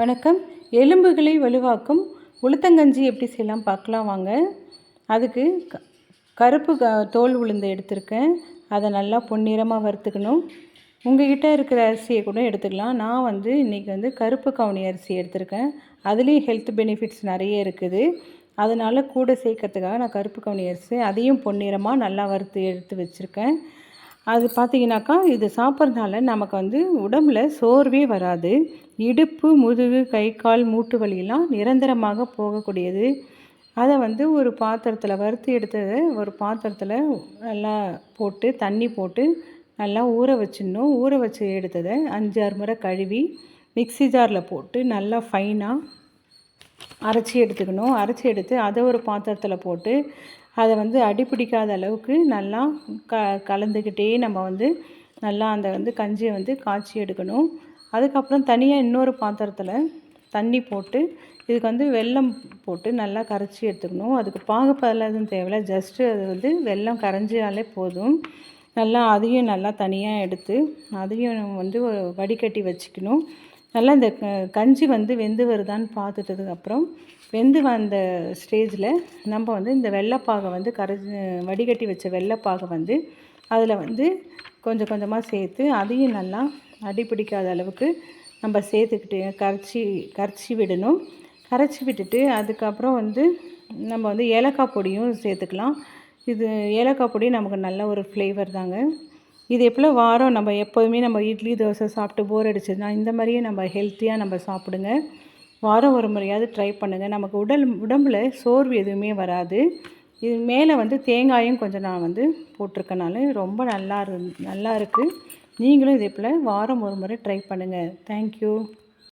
வணக்கம். எலும்புகளை வலுவாக்கும் உளுத்தங்கஞ்சி எப்படி செய்யலாம் பார்க்கலாம் வாங்க. அதுக்கு க கருப்பு க தோல் உளுந்து எடுத்திருக்கேன். அதை நல்லா பொன்னிறமாக வறுத்துக்கணும். உங்ககிட்ட இருக்கிற அரிசியை கூட எடுத்துக்கலாம். நான் வந்து இன்றைக்கி வந்து கருப்பு கவுனி அரிசி எடுத்திருக்கேன். அதுலேயும் ஹெல்த் பெனிஃபிட்ஸ் நிறைய இருக்குது. அதனால் கூட சேர்க்கறதுக்காக நான் கருப்பு கவுனி அரிசி அதையும் பொன்னிறமாக நல்லா வறுத்து எடுத்து வச்சுருக்கேன். அது பார்த்தீங்கன்னாக்கா இது சாப்பிட்றதுனால நமக்கு வந்து உடம்புல சோர்வே வராது. இடுப்பு முதுகு கை கால் மூட்டு வலியெல்லாம் நிரந்தரமாக போகக்கூடியது. அதை வந்து ஒரு பாத்திரத்தில் வறுத்து எடுத்ததை ஒரு பாத்திரத்தில் நல்லா போட்டு தண்ணி போட்டு நல்லா ஊற வச்சிடணும். ஊற வச்சு எடுத்ததை அஞ்சாறு முறை கழுவி மிக்சி ஜாரில் போட்டு நல்லா ஃபைனாக அரைச்சி எடுத்துக்கணும். அரைச்சி எடுத்து அதை ஒரு பாத்திரத்தில் போட்டு அதை வந்து அடி பிடிக்காத அளவுக்கு நல்லா க கலந்துக்கிட்டே நம்ம வந்து நல்லா அந்த வந்து கஞ்சியை வந்து காய்ச்சி எடுக்கணும். அதுக்கப்புறம் தனியாக இன்னொரு பாத்திரத்தில் தண்ணி போட்டு இதுக்கு வந்து வெல்லம் போட்டு நல்லா கரைச்சி எடுத்துக்கணும். அதுக்கு பாகுப்பதில் எதுவும் தேவையில்ல. ஜஸ்ட்டு அது வந்து வெல்லம் கரைஞ்சாலே போதும். நல்லா அதையும் நல்லா தனியாக எடுத்து அதையும் வந்து வடிகட்டி வச்சுக்கணும். நல்லா இந்த கஞ்சி வந்து வெந்து வருதான்னு பார்த்துட்டதுக்கப்புறம் வெந்து வந்த ஸ்டேஜில் நம்ம வந்து இந்த வெள்ளைப்பாகை வந்து கரைச்சி வடிகட்டி வச்ச வெள்ளைப்பாகை வந்து அதில் வந்து கொஞ்சம் கொஞ்சமாக சேர்த்து அதையும் நல்லா அடிப்பிடிக்காத அளவுக்கு நம்ம சேர்த்துக்கிட்டு கரைச்சி கரைச்சி விடணும். கரைச்சி விட்டுட்டு அதுக்கப்புறம் வந்து நம்ம வந்து ஏலக்காய் பொடியும் சேர்த்துக்கலாம். இது ஏலக்காய் பொடி நமக்கு நல்ல ஒரு ஃப்ளேவர் தாங்க. இது போல் வாரம் நம்ம எப்போதுமே நம்ம இட்லி தோசை சாப்பிட்டு போர் அடிச்சதுன்னா இந்த மாதிரியே நம்ம ஹெல்த்தியாக நம்ம சாப்பிடுங்க. வாரம் ஒரு முறையாவது ட்ரை பண்ணுங்கள் நமக்கு உடல் உடம்பில் சோர்வு எதுவுமே வராது. இது மேலே வந்து தேங்காயும் கொஞ்சம் நான் வந்து போட்டிருக்கனால ரொம்ப நல்லா இரு நல்லா இருக்குது நீங்களும் இதே போல் வாரம் ஒரு முறை ட்ரை பண்ணுங்கள் தேங்க்யூ